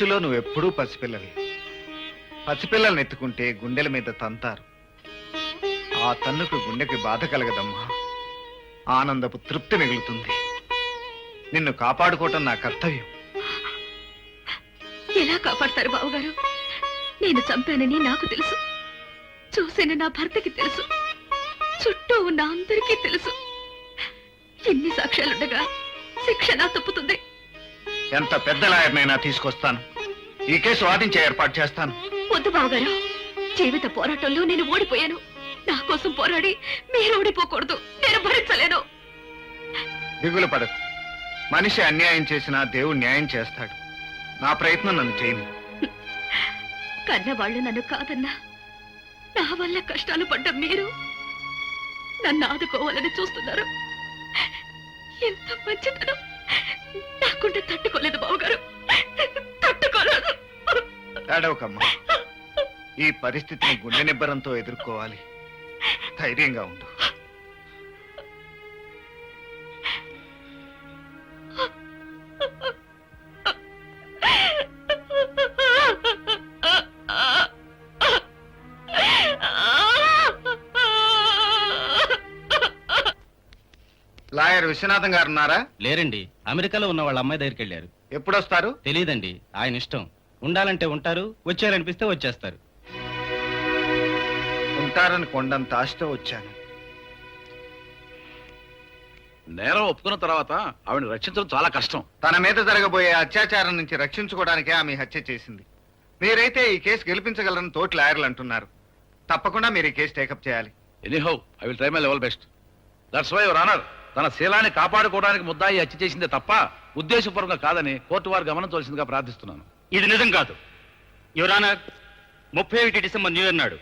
దృష్టిలో నువ్వెప్పుడూ పసిపిల్లవి. పసిపిల్లల్ని ఎత్తుకుంటే గుండెల మీద తంతారు. ఆ తన్నుకు గుండెకి బాధ కలగదమ్మా. ఆనందపు తృప్తి మిగులుతుంది. నిన్ను కాపాడుకోవటం నా కర్తవ్యం. ఎలా కాపాడతారు బావగారు? నేను చంపానని నాకు తెలుసు. చూసిన నా భర్తకి తెలుసు. చుట్టూ ఉన్న అందరికీ తెలుసు. ఎన్ని సాక్ష్యాలుండగా శిక్ష నా తప్పుతుంది. ఎంత పెద్ద లాయర్నైనా తీసుకొస్తాను. ఈ కేసు వాదించే ఏర్పాటు చేస్తాను. వద్దు బావగారు. జీవిత పోరాటంలో నేను ఓడిపోయాను. నా కోసం పోరాడి మీరు ఓడిపోకూడదు. నేను భరించలేను. దిగులు పడకు. మనిషి అన్యాయం చేసినా దేవుడు న్యాయం చేస్తాడు. నా ప్రయత్నం నన్ను చేయని. కన్నవాళ్ళు నన్ను కాదన్నా. నా వల్ల కష్టాలు పడ్డ మీరు నన్ను ఆదుకోవాలని చూస్తున్నారు. ఎంత మంచితనం. నాకుంటే తట్టుకోలేదు బావగారు. తట్టుకోలేదు. ఏడవకమ్మా. ఈ పరిస్థితిని గుండె నిబ్బరంతో ఎదుర్కోవాలి. ధైర్యంగా ఉండు. విశ్వనాథం గారు ఉన్నారా? లేరండి. అమెరికాలో ఉన్న వాళ్ళ అమ్మాయి దగ్గరికి వెళ్ళారు. ఎప్పుడొస్తారు? తెలియదండి ఆయన ఇష్టం. ఉండాలంటే ఉంటారు వచ్చారనిపిస్తే వచ్చేస్తారు. ఉంటారని కొండంత ఆశతో వచ్చాను. నేరం ఒప్పుకున్న తర్వాత ఆవిడ రక్షించడం చాలా కష్టం. తన మీద జరగబోయే అత్యాచారం నుంచి రక్షించుకోవడానికే ఆమె హత్య చేసింది. మీరైతే ఈ కేసు గెలిపించగలరని తోటి లాయర్లు అంటున్నారు. తప్పకుండా మీరు ఈ కేసు టేకప్ చేయాలి. Anyhow I will try my level best that's why your honour తన శీలాన్ని కాపాడుకోవడానికి ముద్దాయి హత్య చేసిందే తప్ప ఉద్దేశపూర్వకంగా కాదని కోర్టు వారు గమనించవలసిందిగా ప్రార్థిస్తున్నాను. ఇది నిజం కాదు. యువరానర్ ముప్పై ఒకటి డిసెంబర్ న్యూ ఇయర్ నాడు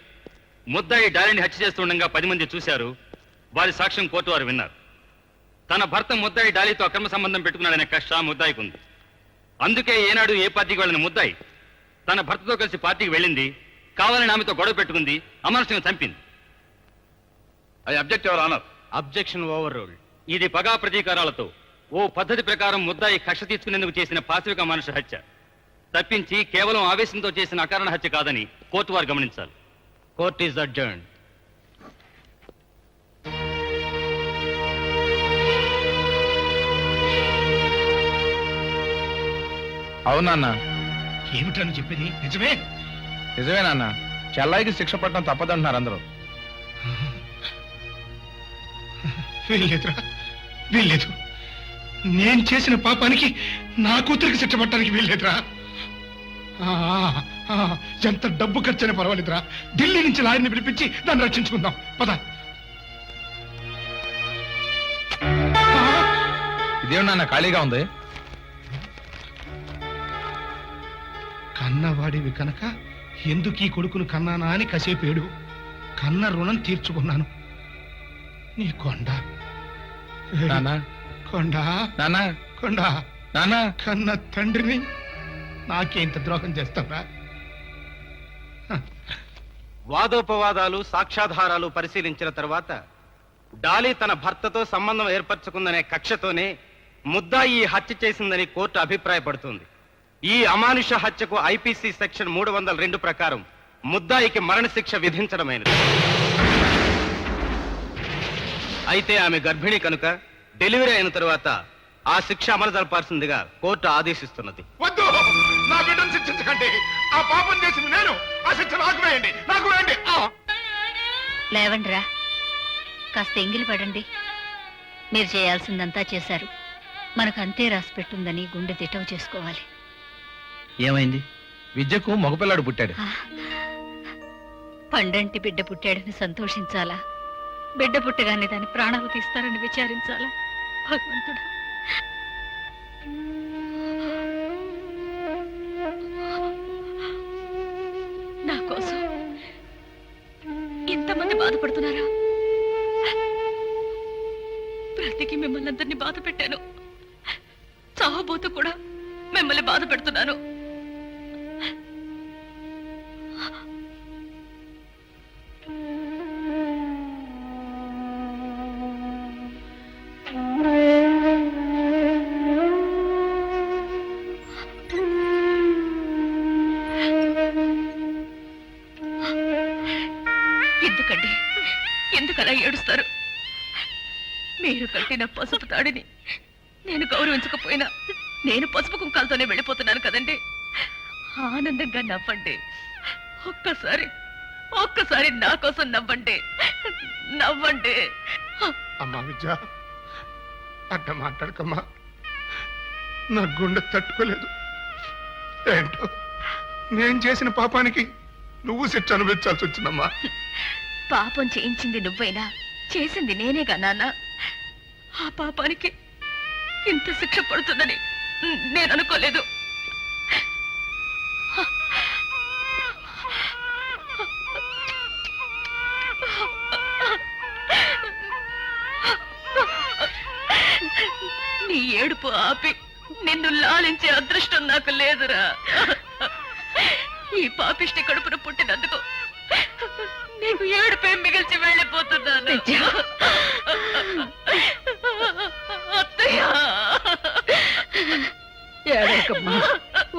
ముద్దాయి డాలిని హత్య చేస్తుండగా పది మంది చూశారు. వారి సాక్ష్యం కోర్టు వారు విన్నారు. తన భర్త ముద్దాయి డాలితో అక్రమ సంబంధం పెట్టుకున్నాడనే కష్ట ముద్దాయికి ఉంది. అందుకే ఏనాడు ఏ పార్టీకి వెళ్ళిన ముద్దాయి తన భర్తతో కలిసి పార్టీకి వెళ్ళింది కావాలని ఆమెతో గొడవ పెట్టుకుంది అమరసింహ చంపింది. I object your honour. Objection overruled ఇది పగా ప్రతీకారాలతో. ఓ పద్ధతి ప్రకారం ముద్దాయి కక్ష తీసుకునేందుకు చేసిన పాశవిక మనుషు హత్య. తప్పించి కేవలం ఆవేశంతో చేసిన అకారణ హత్య కాదని కోర్టు వారు గమనించాలి. కోర్ట్ ఈస్ అడ్జర్న్ అవునన్నా ఏమిటని చెప్పేది? నిజమే? నిజమేనన్న చెల్లాయికి శిక్ష పడటం తప్పదంటున్నారు అందరూ. వీల్లేదు. నేను చేసిన పాపానికి నా కూతురికి శిక్ష పట్టడానికి వీల్లేదురా. ఎంత డబ్బు ఖర్చైనా పర్వాలేదురా. ఢిల్లీ నుంచి లాయర్ని పిలిపించి దాన్ని రక్షించుకుందాం. పద. ఇదేమన్నా ఖాళీగా ఉంది? కన్నవాడివి కనుక ఎందుకు ఈ కొడుకును కన్నానా అని కసేపేడు కన్న రుణం తీర్చుకున్నాను. నీ కొండ నానా. కొండ. నానా. కొండ. నానా. కన్న తండ్రిని నాకే ఇంత ద్రోహం చేస్తావా వాదోపవాదాలు సాక్ష్యాధారాలు పరిశీలించిన తర్వాత డాలీ తన భర్తతో సంబంధం ఏర్పరచుకుందనే కక్షతోనే ముద్దాయి ఈ హత్య చేసిందని కోర్టు అభిప్రాయపడుతుంది. ఈ అమానుష హత్యకు ఐపీసీ సెక్షన్ మూడు వందల రెండు ప్రకారం ముద్దాయికి మరణశిక్ష విధించడమైనది. అయితే ఆమె గర్భిణి కనుక డెలివరీ అయిన తరువాత ఆ శిక్ష అమలు జరపాల్సిందిగా కోర్టు ఆదేశిస్తున్నది. వద్దు! నా బిడ్డను శిక్షించకండి. ఆ పాపం చేసింది నేను ఆ శిక్ష నాకు వేయండి. నాకు వేయండి. ఆ! లేవండిరా. కాస్త ఎంగిలి పడండి. మీరు చేయాల్సిందంతా చేశారు. మనకు అంతే రాసి పెట్టుందని గుండె దిటవు చేసుకోవాలి. ఏమైంది? విద్యకు మగపిల్లాడు పుట్టాడు. పండంటి బిడ్డ పుట్టాడని సంతోషించాలా? బిడ్డ పుట్టగానే దాని ప్రాణాలు తీస్తారని విచారించాలా? భగవంతుడా. నా కోసం ఇంతమంది బాధపడుతున్నారా? బ్రతికి మిమ్మల్ని అందరినీ బాధ పెట్టాను చావబోతూ కూడా మిమ్మల్ని బాధ పెడుతున్నాను కట్టిన పసుపు తాడిని. నేను గౌరవించకపోయినా నేను పసుపు కుంకాలతోనే వెళ్ళిపోతున్నాను కదండి. ఆనందంగా నవ్వండి. ఒక్కసారి ఒక్కసారి నా కోసం నవ్వండి. నవ్వండి. అమ్మా విద్య అట్ట మాట్లాడకమ్మా. నా గుండె తట్టుకోలేదు. ఏంటో? నేను చేసిన పాపానికి నువ్వు శిక్ష అనుభవించాల్సి వచ్చిందమ్మా. పాపం చేయించింది నువ్వైనా చేసింది నేనేగా నాన్న? ఆ పాపానికి ఇంత శిక్ష పడుతుందని నేను అనుకోలేదు. నీ ఏడుపు ఆపి నిన్ను లాలించే అదృష్టం నాకు లేదురా. ఈ పాపిష్టి కడుపున పుట్టినందుకు నీకు ఏడుపే మిగిల్చి వెళ్ళిపోతున్నాను.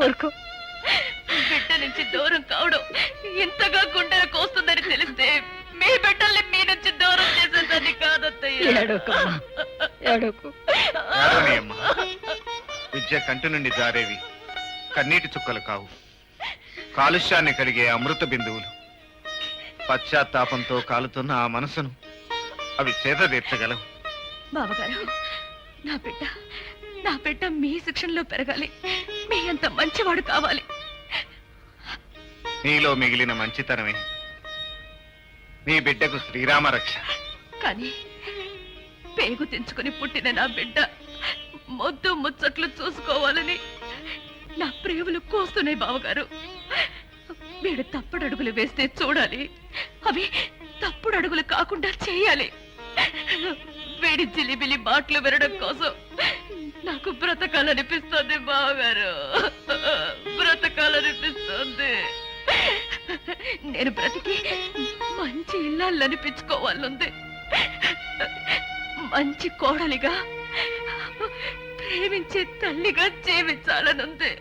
ఊరుకో. బిడ్డ నుంచి దూరం కావడం ఇంతగా గుండెలు కోస్తుందని తెలిస్తే మీ బిడ్డల్ని మీ నుంచి దూరం చేసేదాన్ని కాదత్తయ్య. విద్య కంటి నుండి జారేవి కన్నీటి చుక్కలు కావు. కాలుష్యాన్ని కడిగే అమృత బిందువులు. పశ్చాత్తాపంతో కాలుతున్న ఆ మనసును అవి చేత తీర్చగలవు బావగారు నా బిడ్డ నా బిడ్డ మీ శిక్షణలో పెరగాలి. మీ అంత మంచివాడు కావాలి. నీలో మిగిలిన మంచితనమే. నీ బిడ్డకు శ్రీరామ రక్ష. కానీ పేగు తెంచుకుని పుట్టిన నా బిడ్డ మొద్దు ముచ్చట్లు చూసుకోవాలని నా ప్రేమలు కోస్తున్నాయి బావగారు. వీడు తప్పుడు అడుగులు వేస్తే చూడాలి. అవి తప్పుడు అడుగులు కాకుండా చేయాలి. వేడి జిలిబిలి మాటలు వినడం కోసం నాకు బ్రతకాలనిపిస్తుంది బావగారు. బ్రతకాలనిపిస్తుంది. నేను బ్రతికి మంచి ఇల్లాలు అనిపించుకోవాలనుంది. మంచి కోడలిగా ప్రేమించే తల్లిగా జీవించాలనుంది.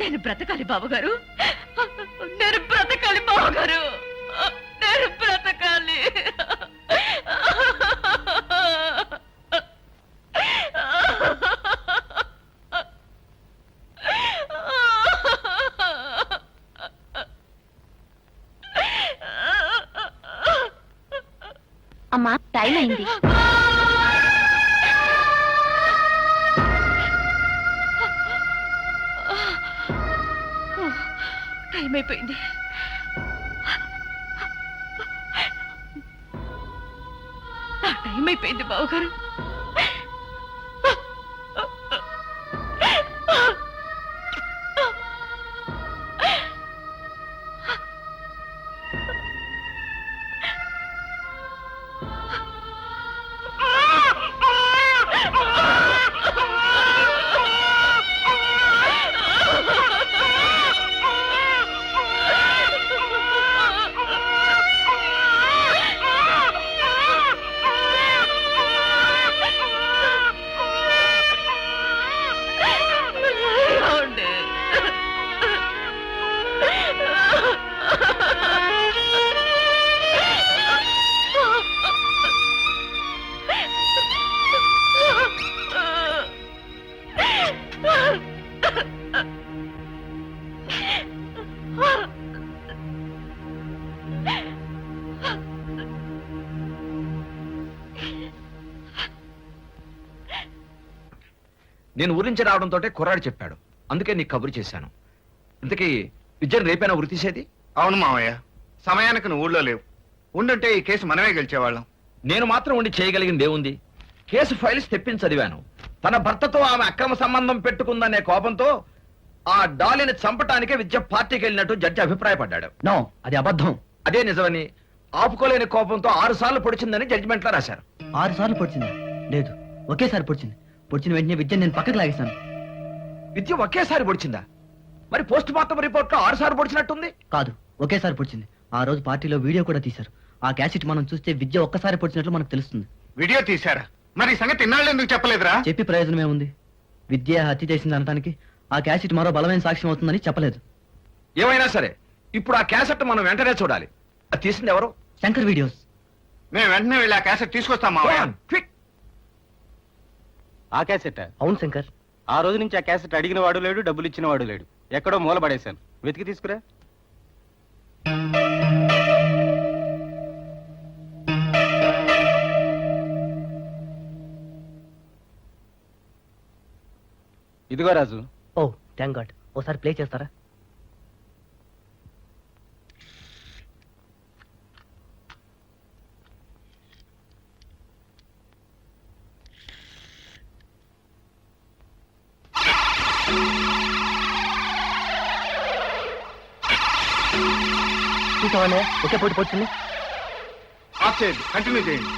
నేను బ్రతకాలి బావగారు. బావగారు నేను బ్రతకాలి. అమ్మా టైం అయింది. టైం అయిపోయింది. నా టైం అయిపోయింది నేను ఊరి నుంచి రావడంతో కుర్రాడు చెప్పాడు. అందుకే నీకు కబురు చేశాను. ఇంతకీ విద్యను రేపైనా వృత్తి తీసేది? అవును మావయ్య. సమయానికి నువ్వు ఊళ్ళో లేవు. ఉండుంటే ఈ కేసు మనమే గెలిచేవాళ్ళం. నేను మాత్రం ఉండి చేయగలిగింది ఏముంది కేసు ఫైల్స్ తెప్పించి చదివాను. తన భర్తతో ఆమె అక్రమ సంబంధం పెట్టుకుందనే కోపంతో ఆ డాలిని చంపటానికే విద్య పార్టీకి వెళ్ళినట్టు జడ్జి అభిప్రాయపడ్డాడు. నో అది అబద్ధం. అదే నిజమని ఆపుకోలేని కోపంతో ఆరు సార్లు పొడిచిందని జడ్జిమెంట్లో రాశారు. ఆరు సార్లు పొడిచిందా? లేదు ఒకేసారి పొడిచింది. పొడిచిన వెంటనే విద్య నేను పక్కకు లాగేశాను. విద్య ఒకేసారి పొడిచిందా? మరి పోస్ట్ మార్టం రిపోర్ట్లో ఆరు సార్లు పొడిచినట్టుంది? కాదు ఒకేసారి పొడిచింది. ఆ రోజు పార్టీలో వీడియో కూడా తీశారు. ఆ క్యాసెట్ మనం చూస్తే విద్య ఒక్కసారి పొడిచినట్లు మనకు తెలుస్తుంది. వీడియో తీశారా? మరి సంగతి ఇన్నాళ్ళు ఎందుకు చెప్పలేదురా? చెప్పి ప్రయోజనం ఏముంది విద్య హత్య చేసింది అనటానికి ఆ క్యాసెట్ మరో బలమైన సాక్ష్యం అవుతుందని చెప్పలేదు. ఏమైనా సరే ఇప్పుడు ఆ క్యాసెట్ మనం వెంటనే చూడాలి. అది తీసింది ఎవరు? శంకర్ వీడియోస్. మేము వెంటనే వెళ్ళి ఆ క్యాసెట్ తీసుకొస్తాం క్విక్ ఆ క్యాసెట్? అవును శంకర్. ఆ రోజు నుంచి ఆ క్యాసెట్ అడిగిన వాడు లేడు డబ్బులు ఇచ్చిన వాడు లేడు. ఎక్కడో మూల పడేశాను. వెతికి తీసుకురా. ఇదిగో రాజు. Oh thank God. ఓసారి ప్లే చేస్తారా? ఒకే పోటీ పోతుంది. ఆఫ్ చేయండి. కంటిన్యూ చేయండి.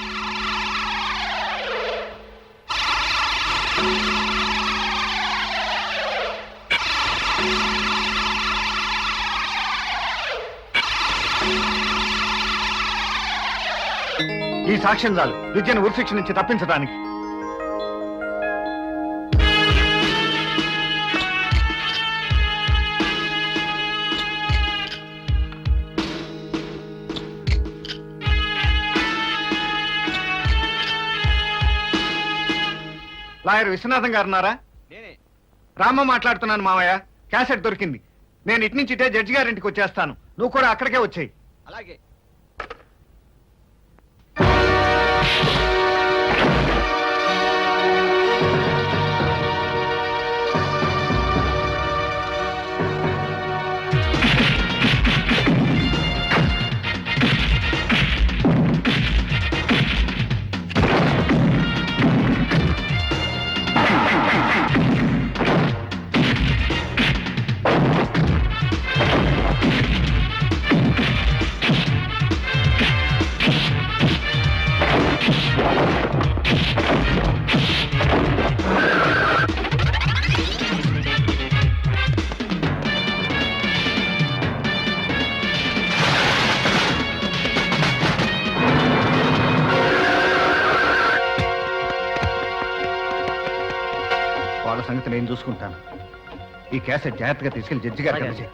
ఈ సాక్ష్యం చాలు. విద్యను ఉరిశిక్ష నుంచి తప్పించడానికి. లాయర్ విశ్వనాథం గారు ఉన్నారా రామ మాట్లాడుతున్నాను మామయ్య క్యాసెట్ దొరికింది. నేను ఇటు నుంచి ఇటే జడ్జి గారింటికి వచ్చేస్తాను. నువ్వు కూడా అక్కడికే వచ్చేయి. అలాగే. చూసుకుంటాను ఈ క్యాసెట్ జాగ్రత్తగా తీసుకెళ్ళి జడ్జి గారికి అందజేయి.